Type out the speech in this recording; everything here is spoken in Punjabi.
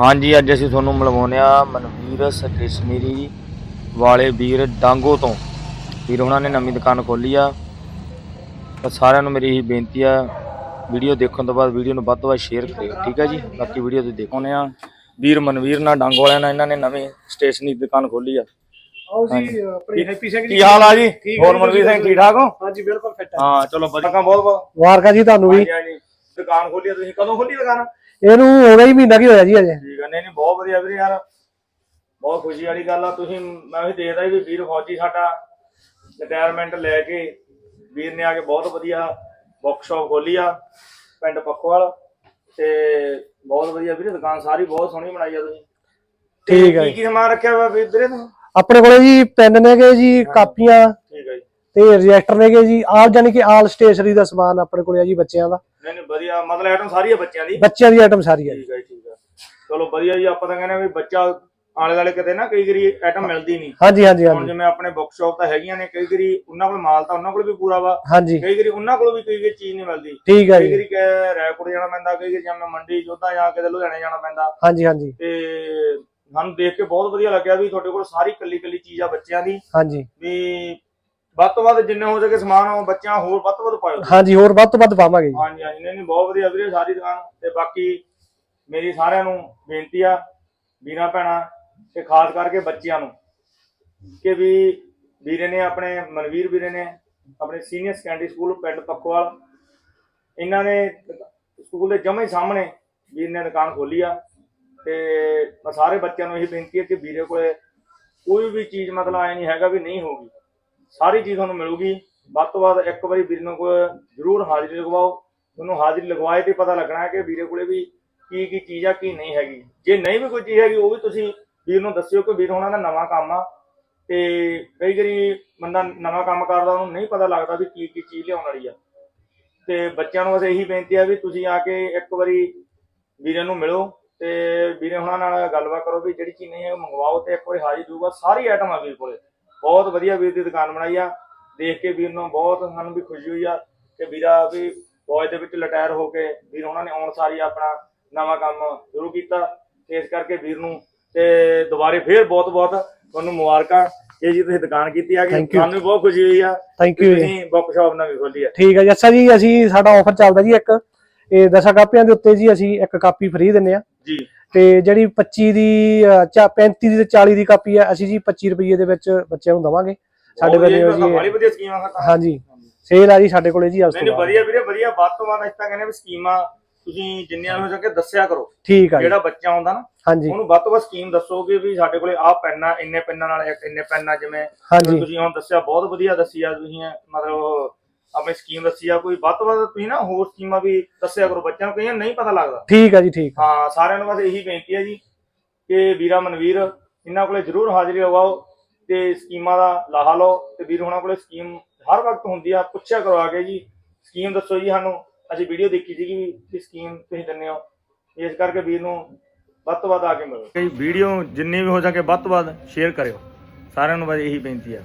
ਹਾਂਜੀ ਅੱਜ ਅਸੀਂ ਤੁਹਾਨੂੰ ਮਿਲਵਾਉਂਦੇ ਆ ਮਨਵੀਰ ਸਟੇਸ਼ਨਰੀ ਵਾਲੇ ਵੀਰ ਡਾਂਗੋ ਤੋਂ। ਵੀਰ ਉਹਨਾਂ ਨੇ ਨਵੀਂ ਦੁਕਾਨ ਖੋਲੀ ਆ। ਤਾਂ ਸਾਰਿਆਂ ਨੂੰ ਮੇਰੀ ਇਹੀ ਬੇਨਤੀ ਆ ਵੀਡੀਓ ਦੇਖਣ ਤੋਂ ਬਾਅਦ ਵੀਡੀਓ ਨੂੰ ਵੱਧ ਤੋਂ ਵੱਧ ਸ਼ੇਅਰ ਕਰਿਓ ਠੀਕ ਹੈ ਜੀ? ਬਾਕੀ ਵੀਡੀਓ ਤੁਸੀਂ ਦੇਖੋਨੇ ਆ। ਵੀਰ ਮਨਵੀਰ ਨਾਲ ਡਾਂਗੋ ਵਾਲਿਆਂ ਨਾਲ ਇਹਨਾਂ ਨੇ ਨਵੀਂ ਸਟੇਸ਼ਨਰੀ ਦੁਕਾਨ ਖੋਲੀ ਆ। ਆਓ ਜੀ ਆਪਣੀ ਹੈਪੀ ਸਿੰਘ ਕੀ ਹਾਲ ਆ ਜੀ? ਹੋਰ ਜੀ, ਮਨਵੀਰ ਸਿੰਘ ਠੀਕ ਠਾਕ ਹੋ? ਹਾਂਜੀ ਬਿਲਕੁਲ ਫਿੱਟ ਹੈ ਹਾਂ ਚਲੋ ਵਧੀਆ। ਬਹੁਤ ਬਹੁਤ। ਵਾਰਕਾ ਜੀ ਤੁਹਾਨੂੰ ਵੀ। ਦੁਕਾਨ ਖੋਲੀ ਆ ਤੁਸੀਂ? ਕਦੋਂ ਖੋਲੀ ਦੁਕਾਨ? ਇਹਨੂੰ ਹੋ ਹੀ ਮਹੀਨਾ ਕੀ ਹੋਇਆ ਜੀ ਅਜੇ ਠੀਕ ਆ ਨਹੀਂ ਨਹੀਂ ਬਹੁਤ ਵਧੀਆ ਵੀਰੇ ਯਾਰ। ਬਹੁਤ ਖੁਸ਼ੀ ਵਾਲੀ ਗੱਲ ਆ ਤੁਸੀਂ ਮੈਂ ਵੀ ਦੇਖਦਾ ਵੀ ਵੀਰ ਫੌਜੀ ਸਾਡਾ ਰਿਟਾਇਰਮੈਂਟ ਲੈ ਕੇ ਵੀਰ ਨੇ ਆ ਕੇ ਬਹੁਤ ਵਧੀਆ ਵਰਕਸ਼ਾਪ ਖੋਲੀ ਆ ਪਿੰਡ ਪੱਖੋਵਾਲ। ਤੇ ਬਹੁਤ ਵਧੀਆ ਵੀਰੇ ਦੁਕਾਨ ਸਾਰੀ ਬਹੁਤ ਸੋਹਣੀ ਬਣਾਈ ਆ ਤੁਸੀਂ। ਠੀਕ ਆ ਕੀ ਜੀ। ਕੀ ਸਮਾਨ ਰੱਖਿਆ ਹੋਇਆ ਵੀਰੇ ਤੁਸੀਂ? ਆਪਣੇ ਕੋਲੇ ਜੀ ਪੈਨ ਨੇਗੇ ਜੀ ਕਾਪੀਆਂ ਠੀਕ ਆ ਜੀ। ਤੇ ਰਜਿਸਟਰ ਨੇਗੇ ਜੀ ਆਲ ਜਾਨੀ ਕਿ ਆਲ ਸਟੇਸ਼ਨਰੀ ਦਾ ਸਮਾਨ ਆਪਣੇ ਕੋਲੇ ਆ ਜੀ ਬੱਚਿਆਂ ਦਾ। ਨਹੀਂ ਨਹੀਂ ਵਧੀਆ। ਮਤਲਬ ਆਈਟਮ ਸਾਰੀ ਆ ਬੱਚਿਆਂ ਦੀ? ਬੱਚਿਆਂ ਦੀ ਆਈਟਮ ਸਾਰੀ ਜੀ। ਠੀਕ ਜੀ ਠੀਕ ਆ। ਚਲੋ ਵਧੀਆ ਜੀ ਆਪਾਂ ਤਾਂ ਕਹਿੰਦੇ ਆ ਵੀ ਬੱਚਾ ਆਲੇ ਦੁਆਲੇ ਕਿਤੇ ਨਾ ਕਈ ਵਾਰੀ ਆਈਟਮ ਮਿਲਦੀ ਨਹੀਂ। ਹਾਂਜੀ ਹਾਂਜੀ ਹੁਣ ਹਾਂਜੀ। ਜਿਵੇਂ ਆਪਣੇ ਬੁੱਕ ਸ਼ਾਪ ਤਾਂ ਹੈਗੀਆਂ ਨੇ ਕਈ ਵਾਰੀ ਉਹਨਾਂ ਕੋਲ ਮਾਲ ਤਾਂ ਉਹਨਾਂ ਕੋਲ ਵੀ ਪੂਰਾ ਵਾ। ਹਾਂਜੀ। ਕਈ ਵਾਰੀ ਉਹਨਾਂ ਕੋਲ ਵੀ ਕਈ ਵਾਰੀ ਚੀਜ਼ ਨਹੀਂ ਮਿਲਦੀ। ਠੀਕ ਆ ਕਈ ਜੀ। ਵਾਰੀ ਕਿ ਰੈਕੋਰਡ ਜਾਣਾ ਪੈਂਦਾ ਕਈ ਵਾਰੀ ਜਿਵੇਂ ਮੰਡੀ ਜੋਧਾ ਜਾਂ ਕਿਤੇ ਲੁਧਿਆਣੇ ਜਾਣਾ ਪੈਂਦਾ। ਹਾਂਜੀ ਹਾਂਜੀ। ਤੇ ਸਾਨੂੰ ਦੇਖ ਕੇ ਬਹੁਤ ਵਧੀਆ ਲੱਗਿਆ ਵੀ ਤੁਹਾਡੇ ਕੋਲ ਸਾਰੀ ਕੱਲੀ ਕੱਲੀ ਚੀਜ਼ ਆ ਬੱਚਿਆਂ ਦੀ। ਹਾਂਜੀ। ਵੀ ਵੱਧ ਤੋਂ ਵੱਧ ਜਿੰਨੇ ਹੋ ਸਕੇ ਸਮਾਨ ਬੱਚਿਆਂ ਹੋਰ ਵੱਧ ਤੋਂ ਵੱਧ ਪਾਇਓ ਹਾਂਜੀ ਹੋਰ ਵੱਧ ਤੋਂ ਵੱਧ ਪਾਵਾਂਗੇ ਜੀ। ਹਾਂਜੀ ਹਾਂਜੀ ਨਹੀਂ ਨਹੀਂ ਬਹੁਤ ਵਧੀਆ ਵੀਰੇ ਸਾਰੀ ਦੁਕਾਨ। ਤੇ ਬਾਕੀ ਮੇਰੀ ਸਾਰਿਆਂ ਨੂੰ ਬੇਨਤੀ ਆ ਵੀਰਾਂ ਭੈਣਾਂ ਤੇ ਖਾਸ ਕਰਕੇ ਬੱਚਿਆਂ ਨੂੰ ਕਿ ਵੀ ਵੀਰੇ ਨੇ ਆਪਣੇ ਮਨਵੀਰ ਵੀਰੇ ਨੇ ਆਪਣੇ ਸੀਨੀਅਰ ਸੈਕੰਡਰੀ ਸਕੂਲ ਪਿੰਡ ਪੱਖੋਵਾਲ ਇਹਨਾਂ ਨੇ ਸਕੂਲ ਦੇ ਜਮੇ ਸਾਹਮਣੇ ਵੀਰ ਨੇ ਦੁਕਾਨ ਖੋਲੀ ਆ। ਤੇ ਮੈਂ ਸਾਰੇ ਬੱਚਿਆਂ ਨੂੰ ਇਹ ਬੇਨਤੀ ਹੈ ਕਿ ਵੀਰੇ ਕੋਲੇ ਕੋਈ ਵੀ ਚੀਜ਼ ਮਤਲਬ ਐ ਨਹੀਂ ਹੈਗਾ ਵੀ ਨਹੀਂ ਹੋਊਗੀ। ਸਾਰੀ ਚੀਜ਼ ਤੁਹਾਨੂੰ ਮਿਲੂਗੀ। ਵੱਧ ਤੋਂ ਵੱਧ ਇੱਕ ਵਾਰੀ ਵੀਰ ਨੂੰ ਜ਼ਰੂਰ ਹਾਜ਼ਰੀ ਲਗਵਾਓ। ਤੁਹਾਨੂੰ ਹਾਜ਼ਰੀ ਲਗਵਾਏ ਤੇ ਪਤਾ ਲੱਗਣਾ ਹੈ ਕਿ ਵੀਰੇ ਕੋਲੇ ਵੀ ਕੀ ਕੀ ਚੀਜ਼ ਆ, ਕੀ ਨਹੀਂ ਹੈਗੀ। ਜੇ ਨਹੀਂ ਵੀ ਕੋਈ ਚੀਜ਼ ਹੈਗੀ, ਉਹ ਵੀ ਤੁਸੀਂ ਵੀਰ ਨੂੰ ਦੱਸਿਓ ਕਿ ਵੀਰ ਹੋਣਾ ਦਾ ਨਵਾਂ ਕੰਮ ਆ। ਤੇ ਕਈ ਵਾਰੀ ਬੰਦਾ ਨਵਾਂ ਕੰਮ ਕਰਦਾ, ਉਹਨੂੰ ਨਹੀਂ ਪਤਾ ਲੱਗਦਾ ਵੀ ਕੀ ਕੀ ਚੀਜ਼ ਲਿਆਉਣ ਵਾਲੀ ਆ। ਤੇ ਬੱਚਿਆਂ ਨੂੰ ਬਸ ਇਹੀ ਬੇਨਤੀ ਆ ਵੀ ਤੁਸੀਂ ਆ ਕੇ ਇੱਕ ਵਾਰੀ ਵੀਰੇ ਨੂੰ ਮਿਲੋ ਤੇ ਵੀਰੇ ਹੁਣਾਂ ਨਾਲ ਗੱਲਬਾਤ ਕਰੋ ਵੀ ਜਿਹੜੀ ਚੀਜ਼ ਨਹੀਂ ਹੈ ਮੰਗਵਾਓ ਤੇ ਇੱਕ ਵਾਰੀ ਹਾਜ਼ਰੀ ਦਊਗਾ। ਸਾਰੀ ਆਈਟਮ ਆ ਵੀਰ ਕੋਲੇ। ਬਹੁਤ ਵਧੀਆ ਵੀਰ ਦੀ ਦੁਕਾਨ ਬਣਾਈ ਆ। ਦੇਖ ਕੇ ਵੀਰ ਨੂੰ ਬਹੁਤ ਸਾਨੂੰ ਵੀ ਖੁਸ਼ੀ ਹੋਈ ਆ ਕਿ ਵੀਰਾ ਵੀ ਫੌਜ ਦੇ ਵਿੱਚ ਰਿਟਾਇਰ ਹੋ ਕੇ ਵੀਰ ਉਹਨਾਂ ਨੇ ਆਉਣ ਸਾਰੀ ਆਪਣਾ ਨਵਾਂ ਕੰਮ ਸ਼ੁਰੂ ਕੀਤਾ। ਇਸ ਕਰਕੇ ਵੀਰ ਨੂੰ ਤੇ ਦੁਬਾਰੇ ਫੇਰ ਬਹੁਤ ਬਹੁਤ ਤੁਹਾਨੂੰ ਮੁਬਾਰਕਾਂ। ਇਹ ਜੀ ਤੁਸੀਂ ਦੁਕਾਨ ਕੀਤੀ ਆ ਕਿ. ਸਾਨੂੰ ਬਹੁਤ ਖੁਸ਼ੀ ਹੋਈ ਆ ਥੈਂਕ ਯੂ ਜੀ। ਤੁਸੀਂ ਬੁੱਕ ਸ਼ਾਪ ਨਵੀਂ ਖੋਲੀ ਆ। ਠੀਕ ਹੈ ਜੀ। ਅੱਛਾ ਜੀ ਅਸੀਂ ਸਾਡਾ ਆਫਰ ਚੱਲਦਾ ਜੀ ਇੱਕ। ਇਹ ਦਸਾਂ ਕਾਪੀਆਂ ਦੇ ਉੱਤੇ ਜੀ ਅਸੀਂ ਇੱਕ ਕਾਪੀ ਫ੍ਰੀ ਦਿੰਨੇ ਆ। ਜੀ। ਤੇ ਜਿਹੜੀ 25 ਦੀ ਚਾ 35 ਦੀ ਤੇ 40 ਦੀ ਕਾਪੀ ਆ ਅਸੀਂ ਜੀ 25 ਰੁਪਏ ਦੇ ਵਿੱਚ ਬੱਚਿਆਂ ਨੂੰ ਦਵਾਂਗੇ। ਸਾਡੇ ਜੀ ਬੜੀ ਵਧੀਆ ਸਕੀਮ ਆ ਤਾਂ ਹਾਂਜੀ। ਸੇਲ ਆ ਜੀ ਸਾਡੇ ਕੋਲੇ ਜੀ ਉਸ ਤੋਂ ਨਹੀਂ ਵਧੀਆ ਵੀਰੇ ਵਧੀਆ। ਵੱਧ ਤੋਂ ਵੱਧ ਅਸੀਂ ਤਾਂ ਕਹਿੰਦੇ ਵੀ ਸਕੀਮਾਂ ਤੁਸੀਂ ਜਿੰਨੀਆਂ ਹੋ ਸਕੇ ਦੱਸਿਆ ਕਰੋ। ਠੀਕ ਆ ਜਿਹੜਾ ਬੱਚਾ ਆਉਂਦਾ ਨਾ ਹਾਂਜੀ। ਉਹਨੂੰ ਵੱਧ ਤੋਂ ਵੱਧ ਸਕੀਮ ਦੱਸੋਗੇ ਵੀ ਸਾਡੇ ਕੋਲੇ ਆਹ ਪੈਨ ਇੰਨੇ ਪੈਨਾਂ ਨਾਲ ਇੱਕ ਇੰਨੇ ਪੈਨ ਜਿਵੇਂ ਤੁਸੀਂ ਹੁਣ ਦੱਸਿਆ ਬਹੁਤ ਵਧੀਆ ਦੱਸੀ ਆ ਤੁਸੀਂ ਮਤਲਬ ਆਪਣੀ ਸਕੀਮ ਦੱਸੀ ਆ ਕੋਈ ਵੱਧ ਤੋਂ ਵੱਧ ਤੁਸੀਂ ਨਾ ਹੋਰ ਸਕੀਮਾਂ ਵੀ ਦੱਸਿਆ ਕਰੋ ਬੱਚਿਆਂ ਨੂੰ ਕਈਆਂ ਨੂੰ ਨਹੀਂ ਪਤਾ ਲੱਗਦਾ। ਠੀਕ ਆ ਜੀ ਠੀਕ ਆ। ਹਾਂ ਸਾਰਿਆਂ ਨੂੰ ਬਸ ਇਹੀ ਬੇਨਤੀ ਹੈ ਜੀ ਕਿ ਵੀਰਾ ਮਨਵੀਰ ਇਹਨਾਂ ਕੋਲੇ ਜ਼ਰੂਰ ਹਾਜ਼ਰੀ ਲਗਾਓ ਤੇ ਸਕੀਮਾਂ ਦਾ ਲਾਹਾ ਲਓ ਤੇ ਵੀਰ ਹੋਣਾ ਕੋਲੇ ਸਕੀਮ ਹਰ ਵਕਤ ਹੁੰਦੀ ਆ ਪੁੱਛਿਆ ਕਰੋ ਆ ਕੇ ਜੀ ਸਕੀਮ ਦੱਸੋ ਜੀ ਸਾਨੂੰ ਅਸੀਂ ਵੀਡੀਓ ਦੇਖੀ ਸੀਗੀ ਵੀ ਕੀ ਸਕੀਮ ਤੁਸੀਂ ਦਿੰਦੇ ਹੋ ਇਸ ਕਰਕੇ ਵੀਰ ਨੂੰ ਵੱਧ ਤੋਂ ਵੱਧ ਆ ਕੇ ਮਿਲੋ। ਵੀਡੀਓ ਜਿੰਨੀ ਵੀ ਹੋ ਸਕੇ ਵੱਧ ਤੋਂ ਵੱਧ ਸ਼ੇਅਰ ਕਰਿਓ। ਸਾਰਿਆਂ ਨੂੰ ਬਸ ਇਹੀ ਬੇਨਤੀ ਹੈ